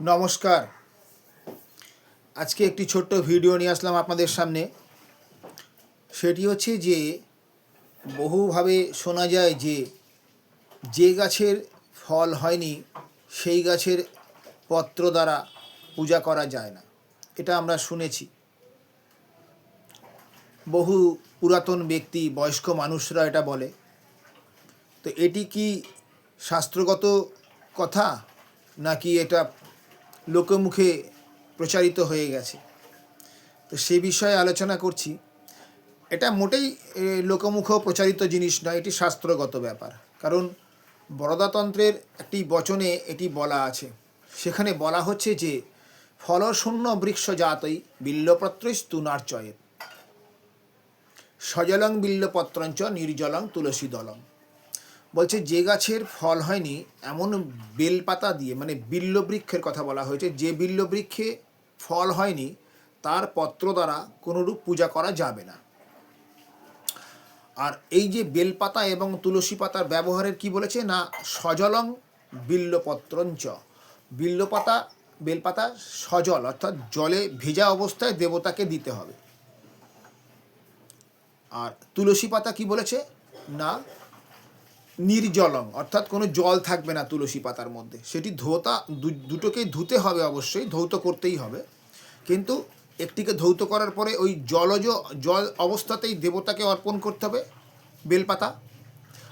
নমস্কার। আজকে একটি ছোট্ট ভিডিও নিয়ে আসলাম আপনাদের সামনে। সেটি হচ্ছে যে, বহুভাবে শোনা যায় যে যে গাছের ফল হয়নি, সেই গাছের পত্র দ্বারা পূজা করা যায় না। এটা আমরা শুনেছি। বহু পুরাতন ব্যক্তি, বয়স্ক মানুষরা এটা বলে। তো এটি কি শাস্ত্রগত কথা, নাকি এটা লোকমুখে প্রচারিত হয়ে গেছে। তো সে বিষয়ে আলোচনা করছি। এটা মোটেই লোকমুখ প্রচারিত জিনিস নয়, এটি শাস্ত্রগত ব্যাপার। কারণ বরদাতন্ত্রের একটি বচনে এটি বলা আছে। সেখানে বলা হচ্ছে যে, ফলশূন্য বৃক্ষ জাতই বিল্লপত্রই বিল্লপত্রস্তু নার্চয়েত সজলং বিল্লপত্রঞ্চ নির্জলং তুলসী দলং বলছে, যে গাছের ফল হয়নি, এমন বেলপাতা দিয়ে মানে বিল্ল বৃক্ষের কথা বলা হয়েছে, যে বিল্ল বৃক্ষে ফল হয়নি, তার পত্র দ্বারা কোনোরূপ পূজা করা যাবে না। আর এই যে বেলপাতা এবং তুলসী পাতার ব্যবহারের কি বলেছে? না, সজলং বিল্লপত্রঞ্চ। বিল্লপাতা, বেলপাতা সজল, অর্থাৎ জলে ভেজা অবস্থায় দেবতাকে দিতে হবে। আর তুলসী পাতা কি বলেছে? না নির্জলং, অর্থাৎ কোনো জল থাকবে না তুলসী পাতার মধ্যে। সেটি ধোতা দুটোকেই ধুতে হবে অবশ্যই, ধৌত করতেই হবে। কিন্তু একটিকে ধৌত করার পরে ওই জলজ, জল অবস্থাতেই দেবতাকে অর্পণ করতে হবে, বেলপাতা।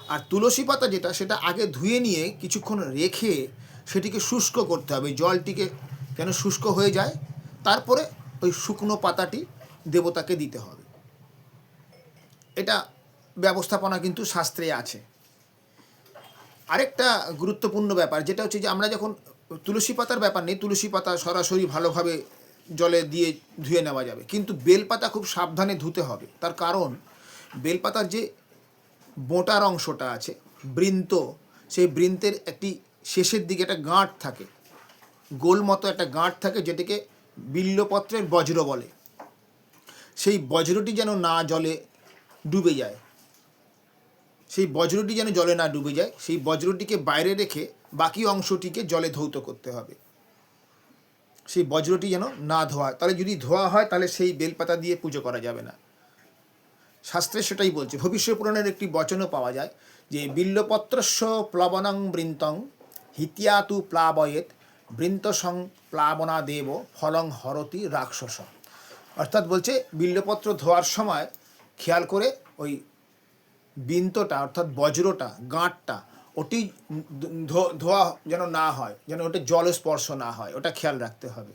আর তুলসী পাতা যেটা, সেটা আগে ধুয়ে নিয়ে কিছুক্ষণ রেখে সেটিকে শুষ্ক করতে হবে। জলটিকে যেন শুষ্ক হয়ে যায়, তারপরে ওই শুকনো পাতাটি দেবতাকে দিতে হবে। এটা ব্যবস্থাপনা কিন্তু শাস্ত্রে আছে। আরেকটা গুরুত্বপূর্ণ ব্যাপার, যেটা হচ্ছে যে আমরা যখন তুলসী পাতার ব্যাপার নেই তুলসী পাতা সরাসরি ভালোভাবে জলে দিয়ে ধুয়ে নেওয়া যাবে। কিন্তু বেলপাতা খুব সাবধানে ধুতে হবে। তার কারণ, বেলপাতার যে বোঁটার অংশটা আছে, বৃন্ত, সেই বৃন্তের একটি শেষের দিকে একটা গাঁট থাকে। গোল মতো একটা গাঁট থাকে যেটাকে বিল্লপত্রের বজ্র বলে। সেই বজ্রটি যেন না জলে ডুবে যায়। সেই বজ্রটি যেন জলে না ডুবে যায়, সেই বজ্রটিকে বাইরে রেখে বাকি অংশটিকে জলে ধৌত করতে হবে। সেই বজ্রটি যেন না ধোয়া, তাহলে যদি ধোয়া হয়, তাহলে সেই বেলপাতা দিয়ে পুজো করা যাবে না। শাস্ত্রে সেটাই বলছে, ভবিষ্য পুরাণের একটি বচনও পাওয়া যায় যে, বিল্লপত্রস্য প্লবনং বৃন্তং হিতিয়াতু প্লাবয়েত বৃন্তসং প্লাবনা দেব ফলং হরতি রাক্ষস। অর্থাৎ বলছে, বিল্লপত্র ধোয়ার সময় খেয়াল করে ওই বিন্তটা, অর্থাৎ বজ্রটা, গাঁটটা, ওটি ধোয়া যেন না হয়, যেন ওটা জল স্পর্শ না হয়, ওটা খেয়াল রাখতে হবে।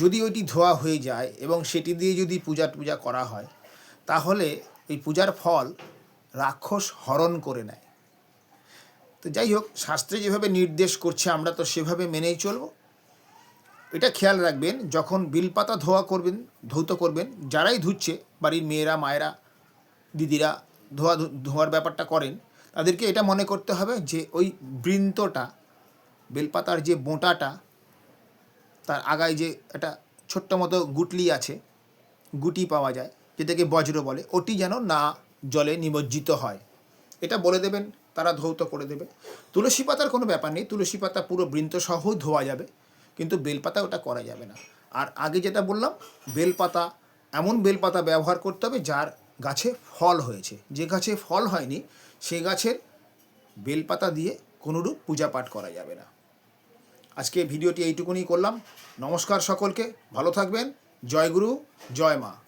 যদি ওইটি ধোয়া হয়ে যায় এবং সেটি দিয়ে যদি পূজা টুজা করা হয়, তাহলে এই পূজার ফল রাক্ষস হরণ করে নেয়। তো যাই হোক, শাস্ত্রে যেভাবে নির্দেশ করছে, আমরা তো সেভাবে মেনেই চলবো। এটা খেয়াল রাখবেন, যখন বিলপাতা ধোয়া করবেন, ধৌত করবেন, যারাই ধুচ্ছে, বাড়ির মেয়েরা, মায়েরা, দিদিরা ধোয়া ধোয়ার ব্যাপারটা করেন, তাদেরকে এটা মনে করতে হবে যে ওই বৃন্তটা, বেলপাতার যে বোঁটাটা, তার আগায় যে একটা ছোট্ট মতো গুটলি আছে, গুটি পাওয়া যায়, যেটাকে বজ্র বলে, ওটি যেন না জলে নিমজ্জিত হয়। এটা বলে দেবেন, তারা ধৌত করে দেবে। তুলসী পাতার কোনো ব্যাপার নেই, তুলসী পাতা পুরো বৃন্ত সহ ধোয়া যাবে, কিন্তু বেলপাতা ওটা করা যাবে না। আর আগে যেটা বললাম, বেলপাতা, এমন বেলপাতা ব্যবহার করতে হবে যার গাছে ফল হয়েছে। যে গাছে ফল হয়নি, সে গাছের বেলপাতা দিয়ে কোনোরূপ পূজা পাঠ করা যাবে না। আজকে ভিডিওটি এইটুকুনি করলাম। নমস্কার সকলকে, ভালো থাকবেন। জয় গুরু, জয় মা।